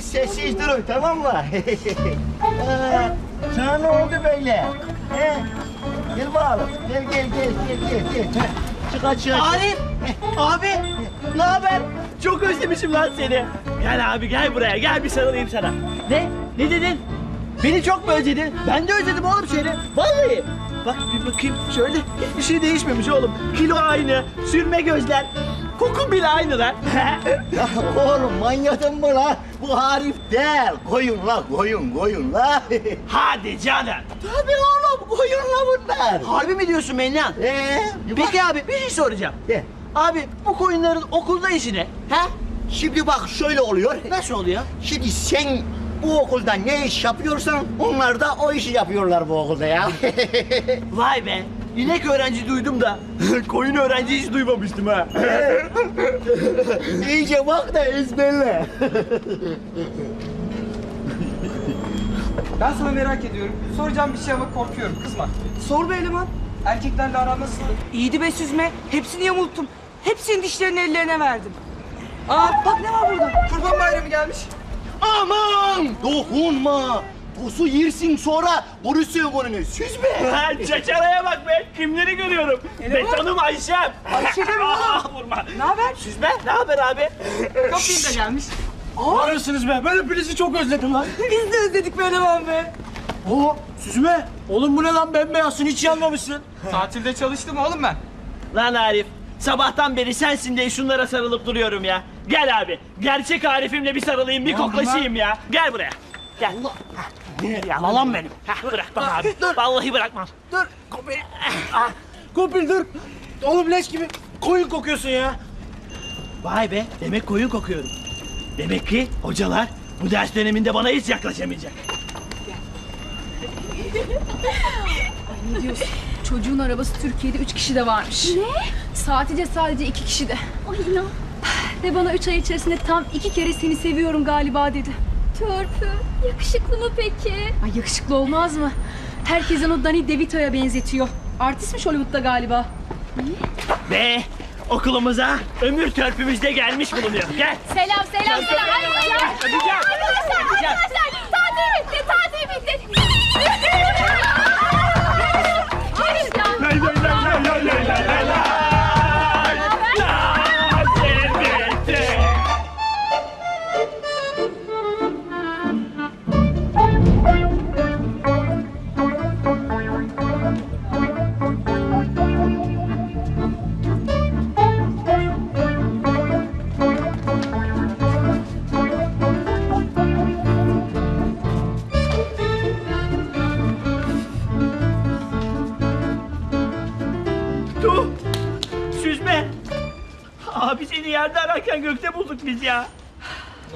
siz sessiz durun tamam mı? Aa, sana ne oldu böyle? He? Gel bakalım. Gel gel gel gel gel. gel. Heh, Çık aç çık. Arif! Abi! Ne haber? Çok özlemişim lan seni. Gel abi gel buraya. Gel bir sarılayım sana. Ne? Ne dedin? Beni çok mu özledin? Ben de özledim oğlum seni. Vallahi. Bak bir bakayım şöyle. Hiçbir şey değişmemiş oğlum. Kilo aynı. Sürme gözler. Kokun bile aynı lan. Ya oğlum manyadın mı lan? Bu harif değil. Koyun la koyun koyun la. Hadi canım. Tabii oğlum koyun la bunlar. Harbi mi diyorsun Mennan? Ee, Peki abi bir şey soracağım. De. Abi bu koyunların okulda işi ne? Ha? Şimdi bak şöyle oluyor. Nasıl oluyor? Şimdi sen bu okulda ne iş yapıyorsan onlar da o işi yapıyorlar bu okulda ya. Vay be. İnek öğrenci duydum da koyun öğrenci hiç duymamıştım ha. İyice bak da ezberle. Ben sana merak ediyorum. Soracağım bir şey ama korkuyorum. Kızma. Sor be eleman. Erkeklerle aran nasıl? İyiydi be süzme. Hepsini yamulttum. Hepsinin dişlerini ellerine verdim. Aa bak ne var burada? Kurban bayramı gelmiş. Aman dokunma. Pusu yersin sonra vurursun bunu süzme. Ha, Çaçaraya bak be. Kimleri görüyorum. Betonum Ayşem. Ayşe de mi oğlum? Vurma. Ne haber? Süzme ne haber abi? Kapıyım da gelmiş. Arıyorsunuz be. Ben hepinizi çok özledim lan. Biz de özledik be eleman be. Oo Süzme. Oğlum bu ne lan bembeyazsın hiç yanmamışsın. Tatilde çalıştım oğlum ben. Lan Arif. Sabahtan beri sensin diye şunlara sarılıp duruyorum ya. Gel abi. Gerçek Arif'imle bir sarılayım, bir koklaşayım ya. Gel buraya. Gel. Ya lan benim. Heh, bırakmam abi. Vallahi bırakmam. Dur. Ah, Kopil dur. Oğlum leş gibi koyun kokuyorsun ya. Vay be demek koyun kokuyorum. Demek ki hocalar bu ders döneminde bana hiç yaklaşamayacak. Ne diyorsun? Çocuğun arabası Türkiye'de üç kişi de varmış. Ne? De sadece iki kişi de. Ay inan. Ve bana üç ay içerisinde tam iki kere seni seviyorum galiba dedi. Törpü. Yakışıklı mı peki? Ay yakışıklı olmaz mı? Herkesin o Danny DeVito'ya benzetiyor. Artistmiş Hollywood'da galiba. Ve okulumuza ömür törpümüz de gelmiş bulunuyor. Gel. Selam selam selam. Hadi bakalım. Öpeceğim. Arkadaşlar Öpeceğim. arkadaşlar. Tatil bitti tatil bitti. Enişten.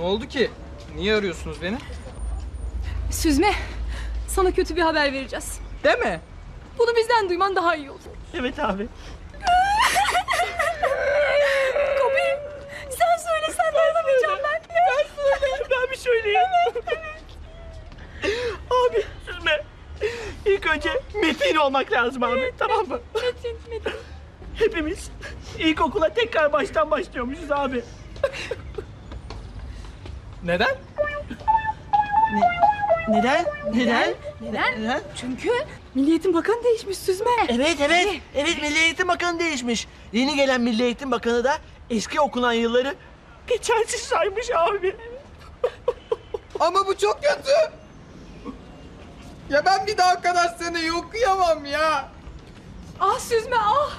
Ne oldu ki? Niye arıyorsunuz beni? Süzme, sana kötü bir haber vereceğiz. Deme. Bunu bizden duyman daha iyi olur. Evet abi. Kobi, sen söylesen dayanamayacağım ben. Ben söyle. Ben bir söyleyeyim. abi süzme. İlk önce metin olmak lazım abi. tamam mı? Metin, Metin. Hepimiz ilkokula tekrar baştan başlıyormuşuz abi. Neden? Neden? Neden? Neden? Çünkü Milli Eğitim Bakanı değişmiş Süzme. Evet evet. Evet Milli Eğitim Bakanı değişmiş. Yeni gelen Milli Eğitim Bakanı da eski okunan yılları geçersiz saymış abi. Ama bu çok kötü. Ya ben bir daha o kadar seneyi okuyamam ya. Ah Süzme ah.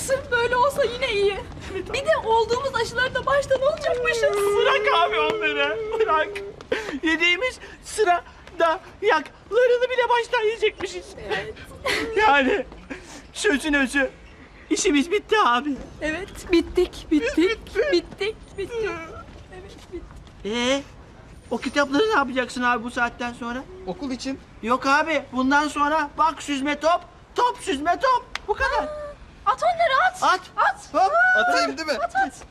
Sırf böyle olsa yine iyi. Bir de olduğumuz aşıları da baştan olacakmışız. Bırak abi onları. Bırak. Yediğimiz sıra da yaklarını bile baştan yiyecekmişiz. Yani sözün özü işimiz bitti abi. Evet bittik bittik bittik bittik. Evet bittik. Ee, o kitapları ne yapacaksın abi bu saatten sonra? Okul için. Yok abi bundan sonra bak süzme top, top süzme top. Bu kadar. At at. Hop, atayım değil mi? At at.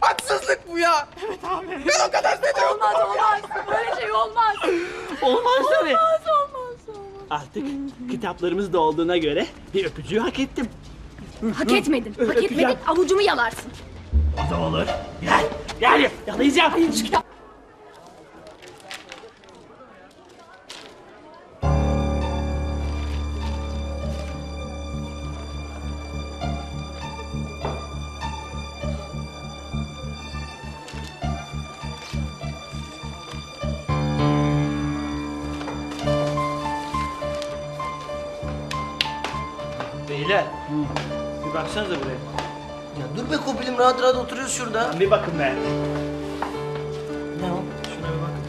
Haksızlık bu ya. Evet abi. Ben o kadar sene Olmaz olmaz. Böyle şey olmaz. Olmaz tabii. Olmaz olmaz olmaz. Artık kitaplarımız da olduğuna göre bir öpücüğü hak ettim. Hak etmedin. Hak Öpeceğim. etmedin. Avucumu yalarsın. O da olur. Gel, gel. Yalayacağım. Şu kitap. Beyler. Bir baksanıza buraya. Ya dur be Kopil'im rahat rahat oturuyoruz şurada. Bir bakın be. Ne o? Şuna bir bakın.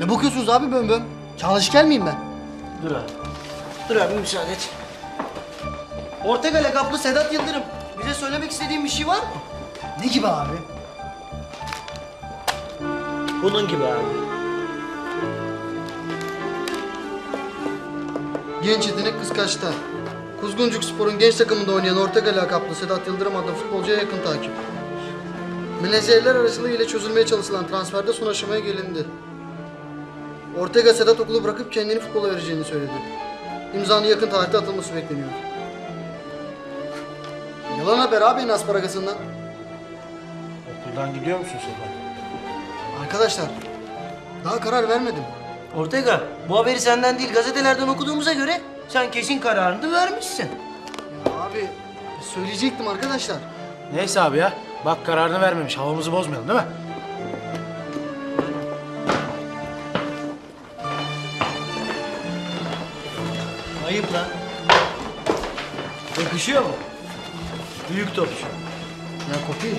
Ne bakıyorsunuz abi bön bön? Çalışken miyim ben? Dur abi. Dur abi müsaade et. Ortega lakaplı Sedat Yıldırım. Söylemek istediğin bir şey var mı? Ne gibi abi? Bunun gibi abi. Genç yetenek kıskaçta. Kuzguncuk Spor'un genç takımında oynayan Ortega lakaplı Sedat Yıldırım adlı futbolcuya yakın takip. Menajerler aracılığıyla çözülmeye çalışılan transferde son aşamaya gelindi. Ortega Sedat okulu bırakıp kendini futbola vereceğini söyledi. İmzanın yakın tarihte atılması bekleniyor. Yalan haber abi en asparagasından. Okuldan gidiyor musun Sedat? Arkadaşlar daha karar vermedim. Ortega bu haberi senden değil gazetelerden okuduğumuza göre sen kesin kararını vermişsin. Ya abi söyleyecektim arkadaşlar. Neyse abi ya. Bak kararını vermemiş. Havamızı bozmayalım değil mi? Ayıp lan. Yakışıyor mu? Büyük topçu. Ya Kopil.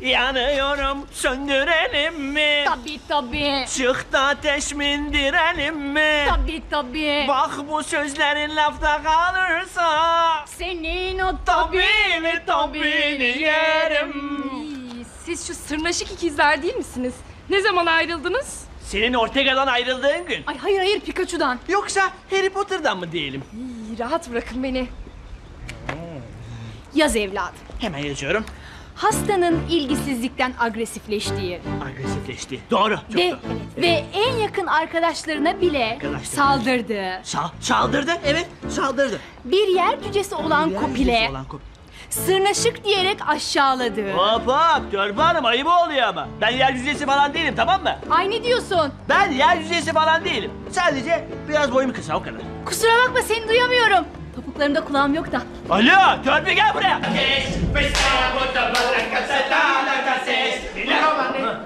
Yanıyorum söndürelim mi? Tabii tabii. Çıktı ateş mi indirelim mi? Tabii tabii. Bak bu sözlerin lafta kalırsa Senin o Tabii mi tabii yerim Siz şu sırnaşık ikizler değil misiniz? Ne zaman ayrıldınız? Senin Ortega'dan ayrıldığın gün Ay hayır hayır Pikachu'dan. Yoksa Harry Potter'dan mı diyelim? İyi, rahat bırakın beni. Yaz evladım. Hemen yazıyorum Hastanın ilgisizlikten agresifleştiği Agresifleşti Doğru çok ve doğru ve en yakın arkadaşlarına bile Arkadaşlarına. saldırdığı Sa saldırdı evet saldırdı bir yer cücesi olan Kopil'e Olan kop- sırnaşık diyerek aşağıladığı. Hop hop Törbe Hanım ayıp oluyor ama Ben yer yüzeysi falan değilim tamam mı? Ay ne diyorsun? Ben yer yüzeysi falan değilim Sadece biraz boyum kısa o kadar Kusura bakma seni duyamıyorum. Topuklarımda kulağım yok da. Alo Törbe gel buraya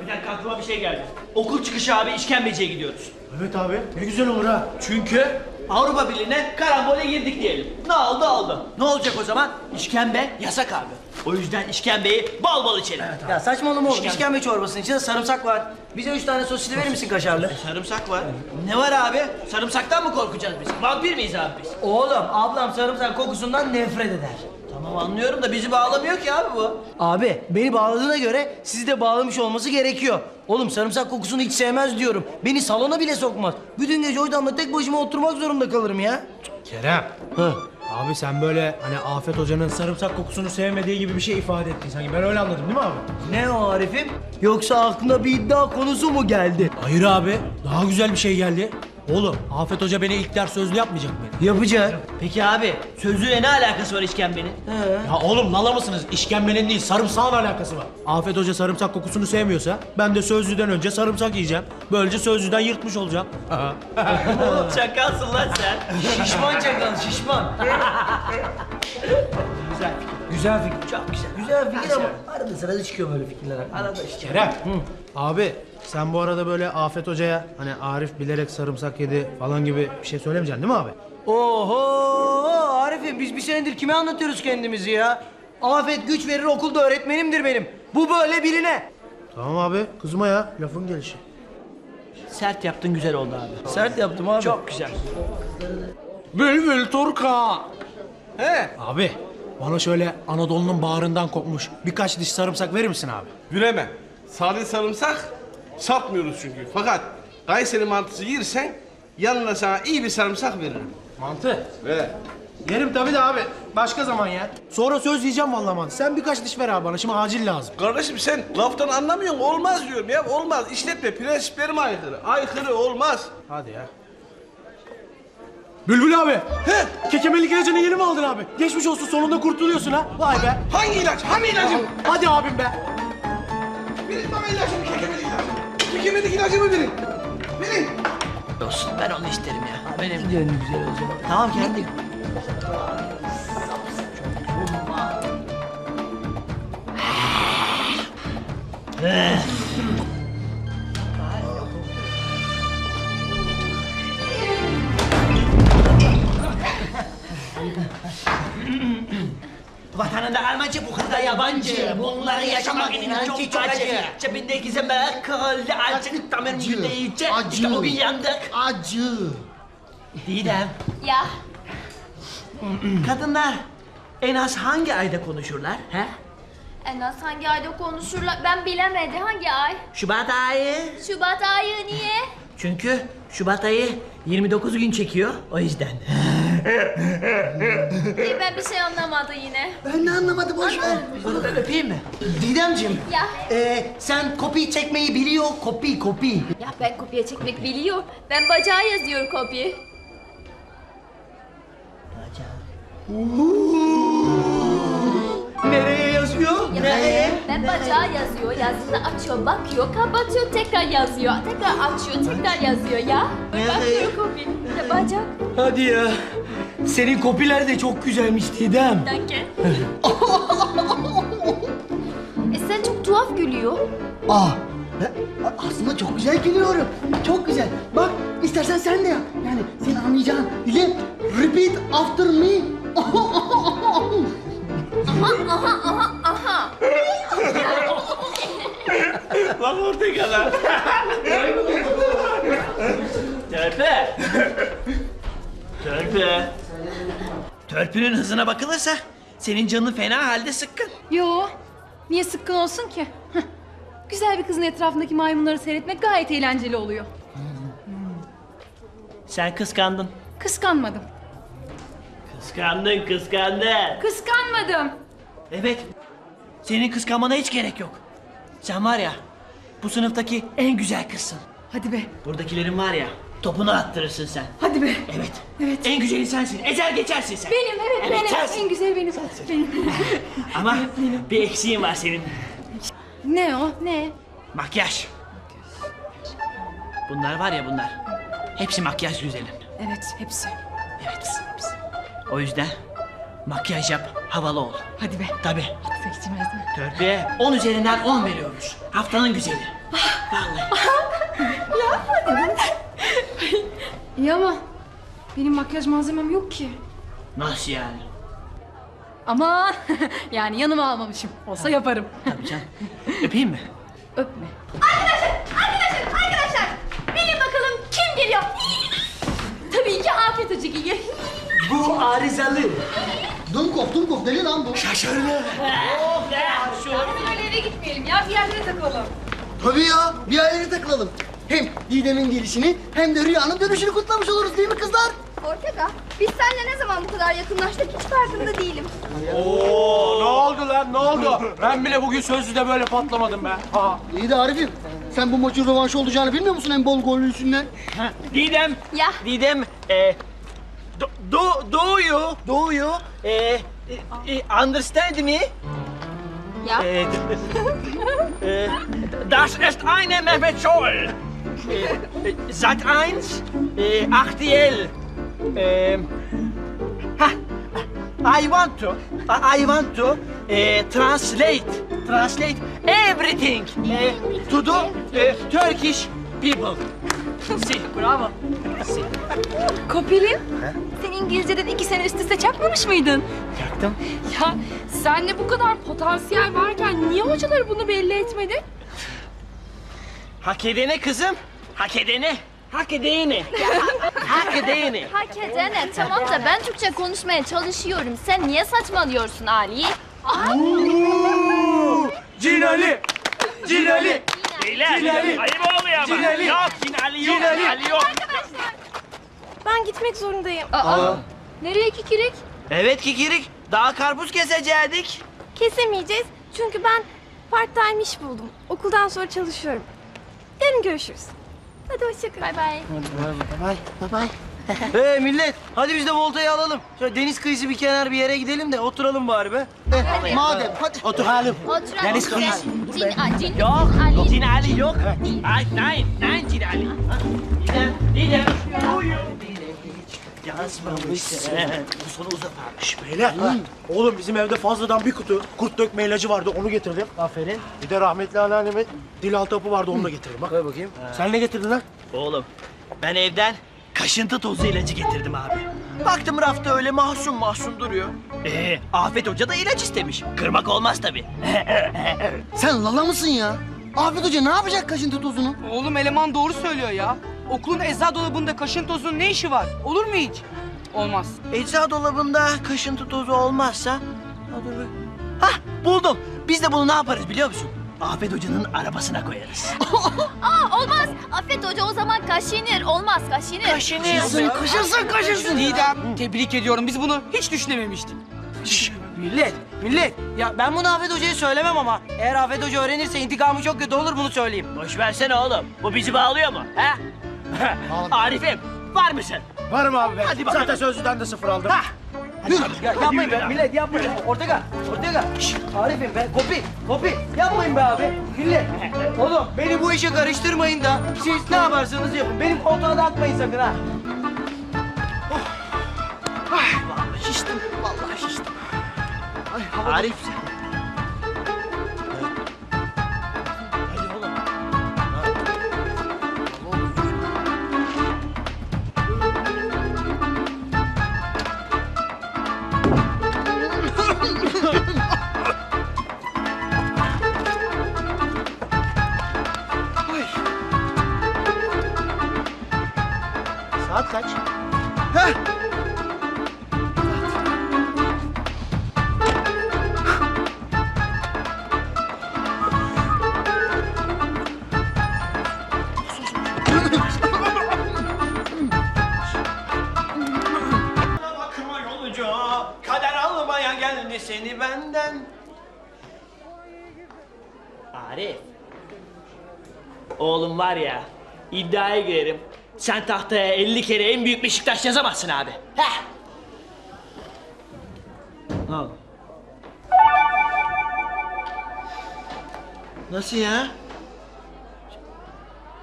Bir dakika aklıma bir şey geldi Okul çıkışı abi işkembeciye gidiyoruz Evet abi. Ne güzel olur ha. Çünkü Avrupa Birliği'ne karambole girdik diyelim. Ne oldu oldu. Ne olacak o zaman? İşkembe yasak abi. O yüzden işkembeyi bol bol içelim. Ya saçmalama oğlum. İşkembe. İşkembe çorbasının içinde sarımsak var. Bize üç tane sosisli verir misin kaşarlı? Sarımsak var. Ne var abi? Sarımsaktan mı korkacağız biz? Vampir miyiz abi biz? Oğlum ablam sarımsak kokusundan nefret eder. Tamam anlıyorum da bizi bağlamıyor ki abi bu. Abi beni bağladığına göre sizi de bağlamış olması gerekiyor. Oğlum sarımsak kokusunu hiç sevmez diyorum. Beni salona bile sokmaz. Bütün gece odamda tek başıma oturmak zorunda kalırım ya. Kerem. Abi sen böyle hani Afet Hoca'nın sarımsak kokusunu sevmediği gibi bir şey ifade ettin sanki. Ben öyle anladım değil mi abi? Ne o Arif'im? Yoksa aklına bir iddia konusu mu geldi? Hayır abi. Daha güzel bir şey geldi. Oğlum Afet Hoca beni ilk ders sözlü yapmayacak mı? Yapacak. Peki abi sözlüğe ne alakası var işkembenin? Ya oğlum lala mısınız? İşkembenin değil sarımsağın alakası var. Afet Hoca sarımsak kokusunu sevmiyorsa ben de sözlüden önce sarımsak yiyeceğim. Böylece sözlüden yırtmış olacağım. Oğlum çakalsın lan sen. Şişman çakal şişman. Güzel. Güzel fikir. Çok güzel. Güzel fikir ama arada sırada çıkıyor böyle fikirler. Arada işte. Kerem. Abi sen bu arada böyle Afet Hoca'ya hani Arif bilerek sarımsak yedi falan gibi bir şey söylemeyeceksin değil mi abi? Oho Arif'im biz bir senedir kime anlatıyoruz kendimizi ya? Afet güç verir okulda öğretmenimdir benim. Bu böyle birine. Tamam abi kızma ya lafın gelişi. Sert yaptın güzel oldu abi. Sert yaptım abi. Çok güzel. Bülbül Turka. He. Abi bana şöyle Anadolu'nun bağrından kopmuş birkaç diş sarımsak verir misin abi? Veremem. Sade sarımsak satmıyoruz çünkü. Fakat Kayseri mantısı yersen yanına sana iyi bir sarımsak veririm. Mantı. Ve Yerim tabii de abi. Başka zaman ya. Sonra söz yiyeceğim vallahi mantı. Sen birkaç diş ver abi bana. Şimdi acil lazım. kardeşim sen laftan anlamıyorsun. Olmaz diyorum ya. Olmaz. İşletme prensiplerime aykırı. Aykırı olmaz. Hadi ya. Bülbül abi. He. Kekemelik ilacını yeni mi aldın abi? Geçmiş olsun sonunda kurtuluyorsun ha. Vay be. Hangi ilaç? Hangi ilacım? Hadi abim be. Bir bana Bana ilacımı, kekemedik ilacımı. Kekemedik ilacımı verin. Verin. Olsun ben onu isterim ya. Benim gönlüm güzel olacak. Tamam kendi. Vatanında kalmancı bu kız da yabancı. Bunları yaşamak inan çok acı. Cebindeki zemek kırıldı azıcık damarım yüzeyince. İşte o gün yandık. Acı. Didem, Ya kadınlar en az hangi ayda konuşurlar? He? en az hangi ayda konuşurlar? Ben bilemedim hangi ay? Şubat ayı. Şubat ayı niye? Çünkü Şubat ayı 29 gün çekiyor o yüzden. İyi, ben bir şey anlamadım yine. Ben de anlamadım boş ver. Bunu ben öpeyim mi? Didemciğim. Ya. Ee, sen kopya çekmeyi biliyor, kopi kopi. Ya ben kopya çekmek biliyor. Ben bacağı yazıyorum kopya. Nereye yazıyor? Ya Nereye? Ben, bacağı yazıyor. Yazdığında açıyor, bakıyor, kapatıyor, tekrar yazıyor. Tekrar açıyor, tekrar yazıyor ya. Bakıyor kopya. Ya bacak. Hadi ya. Senin kopiler de çok güzelmiş Didem. Danke. e sen çok tuhaf gülüyor. Ah. ben Aslında çok güzel gülüyorum. Çok güzel. Bak istersen sen de yap. Yani sen anlayacağın dile repeat after me. Aha, aha, aha, aha. Bak orada kadar. Törpü. Törpü. Törpünün hızına bakılırsa senin canın fena halde sıkkın. Yo. Niye sıkkın olsun ki? Heh. Güzel bir kızın etrafındaki maymunları seyretmek gayet eğlenceli oluyor. Sen kıskandın. Kıskanmadım. Kıskandın, kıskandın. Kıskanmadım. Evet. Senin kıskanmana hiç gerek yok. Sen var ya, bu sınıftaki en güzel kızsın. Hadi be. Buradakilerin var ya, topunu attırırsın sen. Hadi be. Evet. Evet. En güzeli sensin. Ezer geçersin sen. Benim evet, benim. sensin. En güzel benim. benim. Ama bir eksiğin var senin. ne o? Ne? Makyaj. Bunlar var ya bunlar. Hepsi makyaj güzelim. Evet hepsi. Evet. O yüzden makyaj yap, havalı ol. Hadi be. Tabii. Seçilmez mi? Törpüye 10 üzerinden 10 veriyoruz. Haftanın güzeli. Vallahi. İyi ama benim makyaj malzemem yok ki. Nasıl yani? Ama yani yanıma almamışım. Olsa yaparım. Tabii canım. Öpeyim mi? Öpme. Arkadaşlar, bilin bakalım kim geliyor? Tabii ki Afet Hoca geliyor. Bu arızalı. Dumkov, Dumkov deli lan bu. Şaşırlı. Böyle eve gitmeyelim ya. Bir yerlere takılalım. Tabii ya. Bir ayrı takılalım. Hem Didem'in gelişini hem de Rüya'nın dönüşünü kutlamış oluruz değil mi kızlar? Ortega, biz seninle ne zaman bu kadar yakınlaştık hiç farkında değilim. Oo, ne oldu lan ne oldu? Ben bile bugün sözlüde böyle patlamadım be. Ha. İyi de Arif'im. Sen bu maçın rövanşı olacağını bilmiyor musun en bol gollüsünden? Didem. Ya. Didem. E, do, do, do you, do you, e, e, e, understand me? Ya. E, e, das ist eine Mehmet Scholl. E, Sat 1, e, aktuell. E, ha, I want to, I want to e, translate, translate everything e, to the e, Turkish people. Si, bravo. Si. Kopil'im. Sen İngilizceden iki sene üst üste çakmamış mıydın? Yaktım. Ya sende bu kadar potansiyel varken niye hocaları bunu belli etmedi? Hak edene kızım. Hak edene. Hak edene. Hak edene. Hak edene tamam da ben Türkçe konuşmaya çalışıyorum. Sen niye saçmalıyorsun Ali? Cinali. Cinali. Cinali. Ayıp oluyor ama. Cinali. Yok Cinali yok. Cinali yok. Ben gitmek zorundayım. Aa, nereye kikirik? Evet Kikirik. Daha karpuz kesecektik. Kesemeyeceğiz çünkü ben part time iş buldum. Okuldan sonra çalışıyorum. Yarın görüşürüz. Hadi hoşça kal. Bay bay. Bye bye. Bye bye. Hey millet hadi biz de voltayı alalım. Şöyle deniz kıyısı bir kenar bir yere gidelim de oturalım bari be. Eh, madem hadi. Oturalım. Oturalım. Deniz kıyısı. cin, a, cin, Yok, Ali. Cin Ali yok. Ay, nein, nein Cin Ali. Didem, Didem. Yazmamışsın. Bu sonu uzatmış beyler. Oğlum bizim evde fazladan bir kutu kurt dökme ilacı vardı onu getirdim. Aferin. Bir de rahmetli anneannemin dil altı hapı vardı onu da getirdim bak. Koy bakayım. Sen ne getirdin lan? Oğlum ben evden kaşıntı tozu ilacı getirdim abi. Baktım rafta öyle mahzun mahzun duruyor. Ee, Afet Hoca da ilaç istemiş. Kırmak olmaz tabii. Sen lala mısın ya? Afet Hoca ne yapacak kaşıntı tozunu? Oğlum eleman doğru söylüyor ya. Okulun eczacı dolabında kaşın tozunun ne işi var? Olur mu hiç? Olmaz. Ecza dolabında kaşıntı tozu olmazsa... Ha, dur be. Hah buldum. Biz de bunu ne yaparız biliyor musun? Afet Hoca'nın arabasına koyarız. Aa, olmaz. Affet hoca o zaman kaşınır. Olmaz kaşınır. Kaşınır. Kaşırsın kaşırsın. Didem tebrik ediyorum. Biz bunu hiç düşünememiştik. millet, millet. Ya ben bunu Afet Hoca'ya söylemem ama eğer Afet Hoca öğrenirse intikamı çok kötü olur bunu söyleyeyim. Boş versene oğlum. Bu bizi bağlıyor mu? He? Arif'im var mısın? Varım abi ben. Hadi bakalım. Zaten sözlüden de sıfır aldım. Ya yapmayın be millet yapmayın. Ortega, Ortega. Arif'im be, kopi, kopi. Yapmayın be abi. Millet. Oğlum beni bu işe karıştırmayın da siz ne yaparsanız yapın. Benim koltuğa da atmayın sakın ha. Vallahi şiştim. Vallahi şiştim. Ay, Arif. Hadi Saat kaç? Bakma yolcu, kader almaya geldi seni benden. Arif. Oğlum var ya, iddiaya girerim. Sen tahtaya 50 kere en büyük Beşiktaş yazamazsın abi. Heh. Al. Nasıl ya?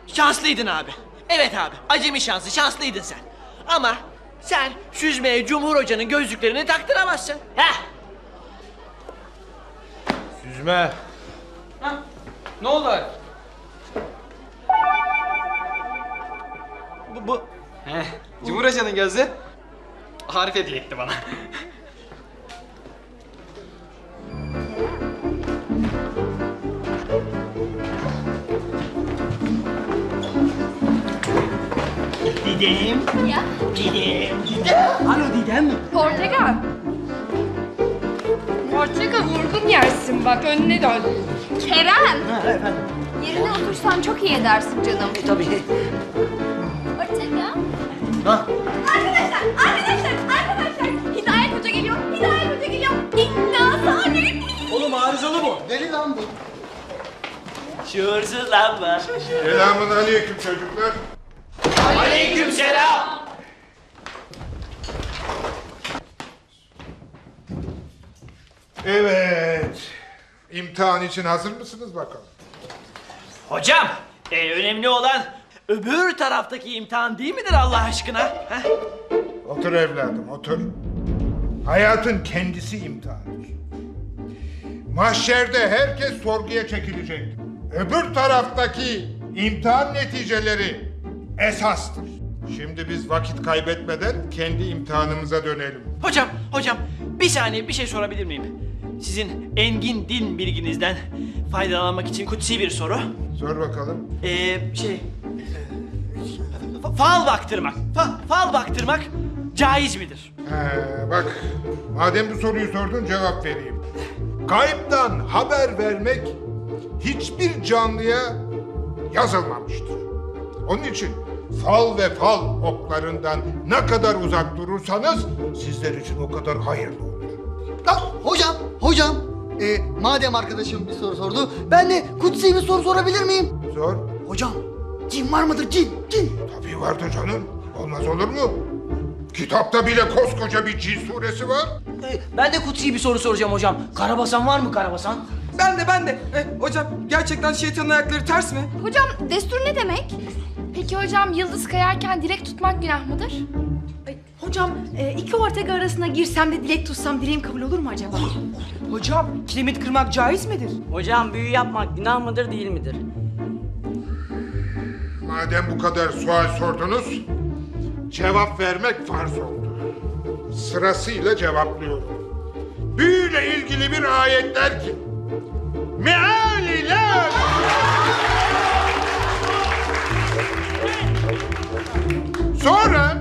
Şanslıydın abi. Evet abi. Acemi şansı. Şanslıydın sen. Ama sen süzmeye Cumhur Hoca'nın gözlüklerini taktıramazsın. Heh. Süzme. Ne oldu? Bu, bu. Cumhur Hoca'nın gözü Arif hediye etti bana. Didem. Ya. Didem. Didem. Alo Didem. Ortega. Ortega vurgun yersin bak önüne dön. Kerem. Ha, efendim. Yerine otursan çok iyi edersin canım. E, tabii. Şuursuz lan bu. Selamun aleyküm çocuklar. Aleyküm selam. Evet. İmtihan için hazır mısınız bakalım? Hocam, e, önemli olan öbür taraftaki imtihan değil midir Allah aşkına? Heh. Otur evladım, otur. Hayatın kendisi imtihandır. Mahşerde herkes sorguya çekilecek. Öbür taraftaki imtihan neticeleri esastır. Şimdi biz vakit kaybetmeden kendi imtihanımıza dönelim. Hocam, hocam bir saniye bir şey sorabilir miyim? Sizin engin din bilginizden faydalanmak için kutsi bir soru. Sor bakalım. Ee, şey... fa- Fal baktırmak. Fa- fal baktırmak caiz midir? Ee, bak, madem bu soruyu sordun cevap vereyim. Kayıptan haber vermek hiçbir canlıya yazılmamıştır. Onun için fal ve fal oklarından ne kadar uzak durursanız sizler için o kadar hayırlı olur. Lan hocam, hocam. Ee, madem arkadaşım bir soru sordu, ben de kutsi bir soru sorabilir miyim? Sor. Hocam, cin var mıdır cin, cin? Tabii vardır canım. Olmaz olur mu? Kitapta bile koskoca bir cin suresi var. Ee, Ben de kutsi bir soru soracağım hocam. Karabasan var mı karabasan? Ben de ben de. E, hocam gerçekten şeytanın ayakları ters mi? Hocam destur ne demek? Peki hocam yıldız kayarken dilek tutmak günah mıdır? Hocam e, iki ortega arasına girsem de dilek tutsam dileğim kabul olur mu acaba? Hocam kiremit kırmak caiz midir? Hocam büyü yapmak günah mıdır değil midir? Madem bu kadar sual sordunuz, cevap vermek farz oldu. Sırasıyla cevaplıyorum. Büyüyle ilgili bir ayet der ki, Mealiler! Sonra